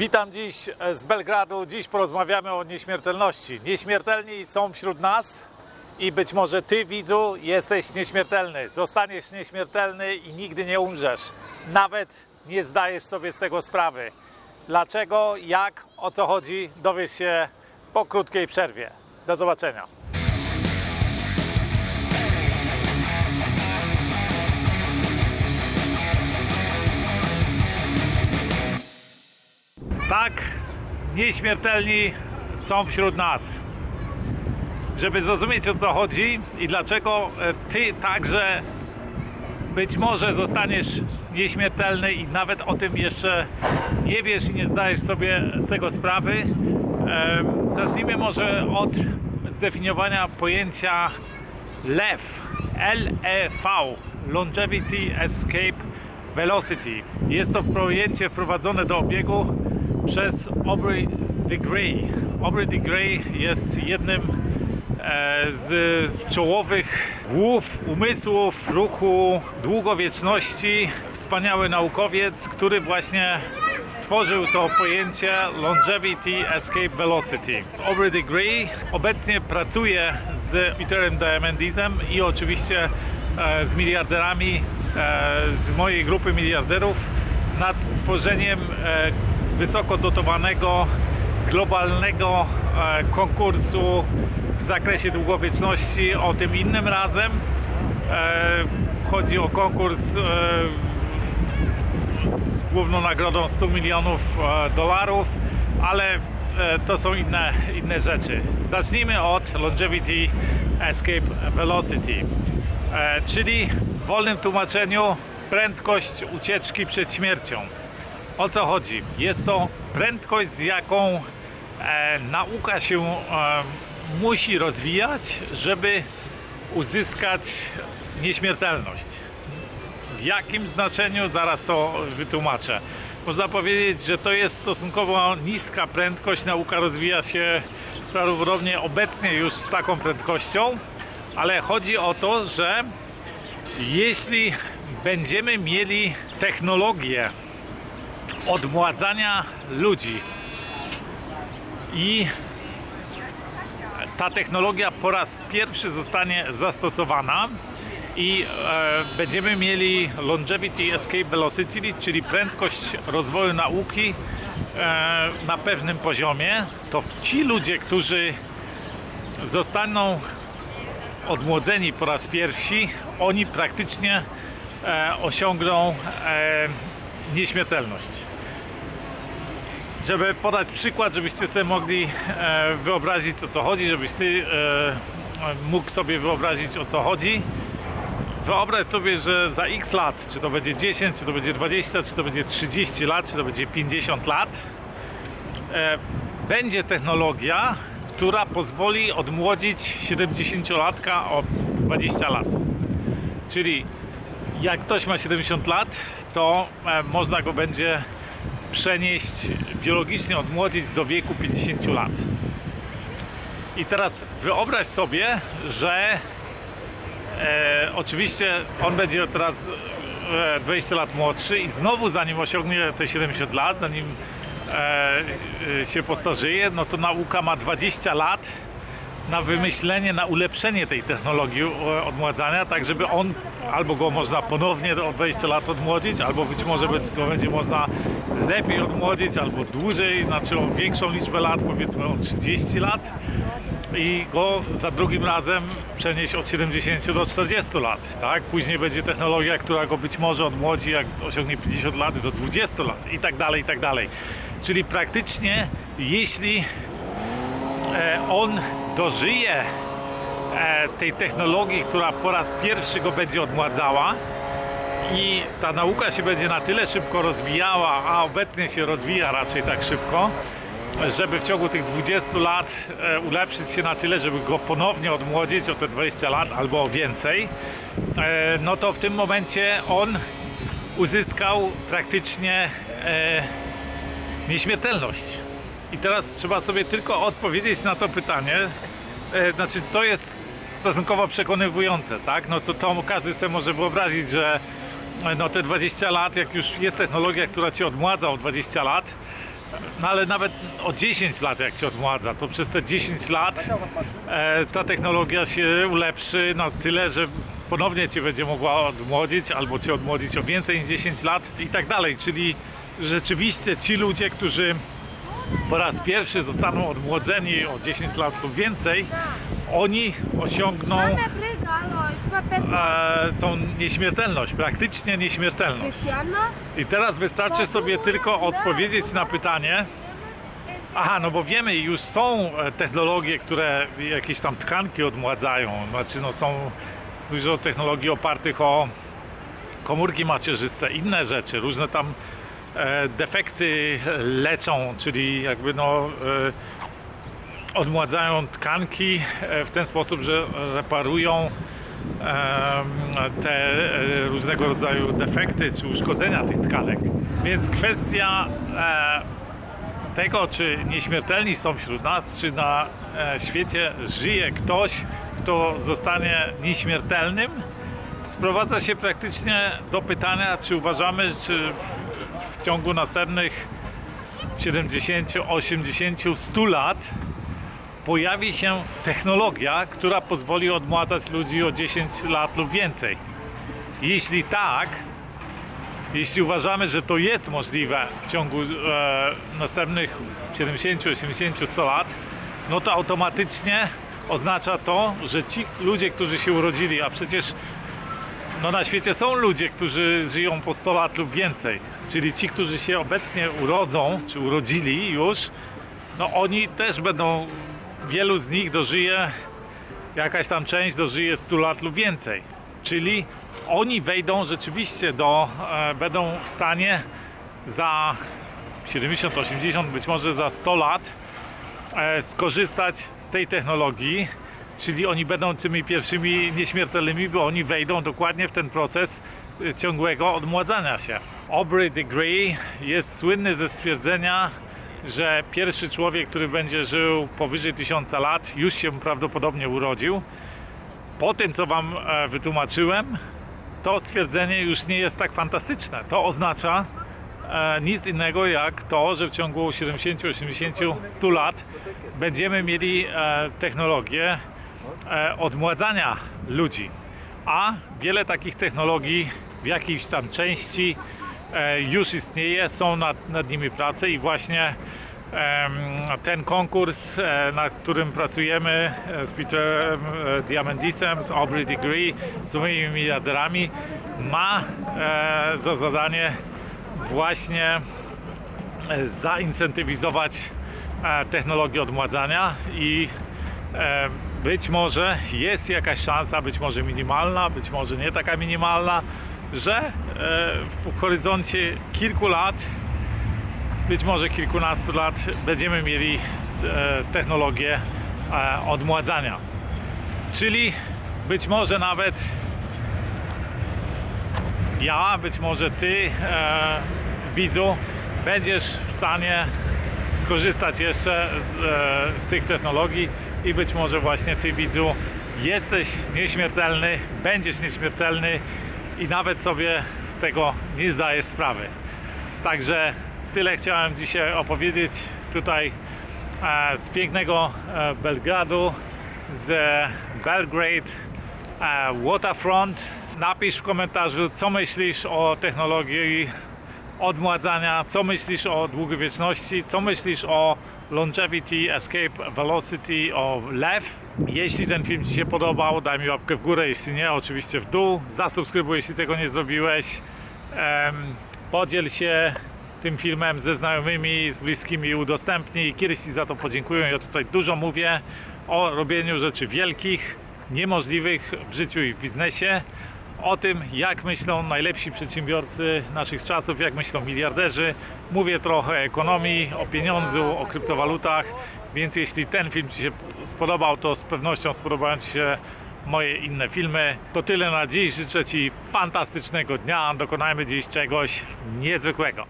Witam dziś z Belgradu. Dziś porozmawiamy o nieśmiertelności. Nieśmiertelni są wśród nas i być może ty, widzu, jesteś nieśmiertelny. Zostaniesz nieśmiertelny i nigdy nie umrzesz. Nawet nie zdajesz sobie z tego sprawy. Dlaczego, jak, o co chodzi, dowiesz się po krótkiej przerwie. Do zobaczenia. Tak, nieśmiertelni są wśród nas. Żeby zrozumieć o co chodzi i dlaczego e, ty także być może zostaniesz nieśmiertelny i nawet o tym jeszcze nie wiesz i nie zdajesz sobie z tego sprawy. Zacznijmy może od zdefiniowania pojęcia LEV, L-E-V, Longevity Escape Velocity. Jest to pojęcie wprowadzone do obiegu przez Aubrey de Grey. Aubrey de Grey jest jednym e, z czołowych głów umysłów ruchu długowieczności. Wspaniały naukowiec, który właśnie stworzył to pojęcie Longevity Escape Velocity. Aubrey de Grey obecnie pracuje z Peterem Diamandisem i oczywiście e, z miliarderami e, z mojej grupy miliarderów nad stworzeniem wysoko dotowanego globalnego e, konkursu w zakresie długowieczności. O tym innym razem. E, Chodzi o konkurs e, z główną nagrodą 100 milionów dolarów, ale to są inne, inne rzeczy. Zacznijmy od Longevity Escape Velocity, czyli w wolnym tłumaczeniu prędkość ucieczki przed śmiercią. O co chodzi? Jest to prędkość, z jaką e, nauka się e, musi rozwijać, żeby uzyskać nieśmiertelność. W jakim znaczeniu? Zaraz to wytłumaczę. Można powiedzieć, że to jest stosunkowo niska prędkość. Nauka rozwija się prawdopodobnie obecnie już z taką prędkością, ale chodzi o to, że jeśli będziemy mieli technologię odmładzania ludzi. I ta technologia po raz pierwszy zostanie zastosowana i e, będziemy mieli longevity escape velocity, czyli prędkość rozwoju nauki e, na pewnym poziomie, to ci ludzie, którzy zostaną odmłodzeni po raz pierwszy, oni praktycznie e, osiągną e, nieśmiertelność. Żeby podać przykład, żebyście sobie mogli e, wyobrazić o co chodzi, żebyś ty e, mógł sobie wyobrazić o co chodzi. Wyobraź sobie, że za x lat, czy to będzie 10, czy to będzie 20, czy to będzie 30 lat, czy to będzie 50 lat, e, będzie technologia, która pozwoli odmłodzić 70-latka o 20 lat. Czyli jak ktoś ma 70 lat, to e, można go będzie przenieść, biologicznie odmłodzić do wieku 50 lat. I teraz wyobraź sobie, że e, oczywiście on będzie teraz e, 20 lat młodszy i znowu zanim osiągnie te 70 lat, zanim e, e, się postarzeje, no to nauka ma 20 lat na wymyślenie, na ulepszenie tej technologii e, odmładzania, tak żeby on albo go można ponownie o 20 lat odmłodzić, albo być może go będzie można lepiej odmłodzić, albo dłużej, znaczy o większą liczbę lat, powiedzmy o 30 lat i go za drugim razem przenieść od 70 do 40 lat, tak? Później będzie technologia, która go być może odmłodzi, jak osiągnie 50 lat, do 20 lat i tak dalej, i tak dalej. Czyli praktycznie, jeśli on dożyje e, tej technologii, która po raz pierwszy go będzie odmładzała i ta nauka się będzie na tyle szybko rozwijała, a obecnie się rozwija raczej tak szybko, żeby w ciągu tych 20 lat e, ulepszyć się na tyle, żeby go ponownie odmłodzić o te 20 lat albo o więcej, e, no to w tym momencie on uzyskał praktycznie e, nieśmiertelność. I teraz trzeba sobie tylko odpowiedzieć na to pytanie. E, znaczy, to jest stosunkowo przekonywujące, tak? No to, to każdy sobie może wyobrazić, że e, no te 20 lat, jak już jest technologia, która cię odmładza o 20 lat, No ale nawet o 10 lat jak się odmładza, to przez te 10 lat e, ta technologia się ulepszy na tyle, że ponownie cię będzie mogła odmłodzić albo cię odmłodzić o więcej niż 10 lat i tak dalej. Czyli rzeczywiście ci ludzie, którzy po raz pierwszy zostaną odmłodzeni o 10 lat lub więcej, oni osiągną e, tą nieśmiertelność, praktycznie nieśmiertelność. I teraz wystarczy sobie tylko odpowiedzieć na pytanie. Aha, no bo wiemy, już są e, technologie, które jakieś tam tkanki odmładzają. Znaczy, no są dużo technologii opartych o komórki macierzyste, inne rzeczy, różne tam defekty leczą, czyli jakby no e, odmładzają tkanki e, w ten sposób, że reparują te e, różnego rodzaju defekty czy uszkodzenia tych tkanek. Więc kwestia e, tego, czy nieśmiertelni są wśród nas, czy na e, świecie żyje ktoś, kto zostanie nieśmiertelnym, sprowadza się praktycznie do pytania, czy uważamy, czy w ciągu następnych 70, 80, 100 lat pojawi się technologia, która pozwoli odmładzać ludzi o 10 lat lub więcej. Jeśli tak, jeśli uważamy, że to jest możliwe w ciągu e, następnych 70, 80, 100 lat, no to automatycznie oznacza to, że ci ludzie, którzy się urodzili, a przecież no na świecie są ludzie, którzy żyją po 100 lat lub więcej, czyli ci, którzy się obecnie urodzą, czy urodzili już, no oni też będą, wielu z nich dożyje, jakaś tam część dożyje 100 lat lub więcej. Czyli oni wejdą rzeczywiście do, e, będą w stanie za 70, 80, być może za 100 lat e, skorzystać z tej technologii, czyli oni będą tymi pierwszymi nieśmiertelnymi, bo oni wejdą dokładnie w ten proces e, ciągłego odmładzania się. Aubrey de Grey jest słynny ze stwierdzenia, że pierwszy człowiek, który będzie żył powyżej 1000 lat, już się prawdopodobnie urodził. Po tym, co Wam e, wytłumaczyłem, to stwierdzenie już nie jest tak fantastyczne. To oznacza e, nic innego jak to, że w ciągu 70, 80, 100 lat będziemy mieli e, technologię odmładzania ludzi. A wiele takich technologii w jakiejś tam części e, już istnieje, są nad, nad nimi prace i właśnie ten konkurs, e, nad którym pracujemy e, z Peterem e, Diamandisem, z Aubrey Degree, z moimi miliarderami, ma e, za zadanie właśnie e, zaincentywizować e, technologię odmładzania i e, być może jest jakaś szansa, być może minimalna, być może nie taka minimalna, że e, w horyzoncie kilku lat, być może kilkunastu lat będziemy mieli e, technologię e, odmładzania. Czyli być może nawet ja, być może ty, widzu, będziesz w stanie skorzystać jeszcze z, e, z tych technologii i być może właśnie ty, widzu, jesteś nieśmiertelny, będziesz nieśmiertelny i nawet sobie z tego nie zdajesz sprawy. Także tyle chciałem dzisiaj opowiedzieć tutaj e, z pięknego e, Belgradu, z Belgrade Waterfront. Napisz w komentarzu, co myślisz o technologii odmładzania, co myślisz o długowieczności, co myślisz o longevity, escape, velocity, o LEV. Jeśli ten film Ci się podobał, daj mi łapkę w górę, jeśli nie, oczywiście w dół. Zasubskrybuj, jeśli tego nie zrobiłeś. Podziel się tym filmem ze znajomymi, z bliskimi, udostępnij. Kiedyś Ci za to podziękuję. Ja tutaj dużo mówię o robieniu rzeczy wielkich, niemożliwych w życiu i w biznesie. O tym, jak myślą najlepsi przedsiębiorcy naszych czasów, jak myślą miliarderzy. Mówię trochę o ekonomii, o pieniądzu, o kryptowalutach. Więc jeśli ten film Ci się spodobał, to z pewnością spodobają Ci się moje inne filmy. To tyle na dziś. Życzę Ci fantastycznego dnia. Dokonajmy dziś czegoś niezwykłego.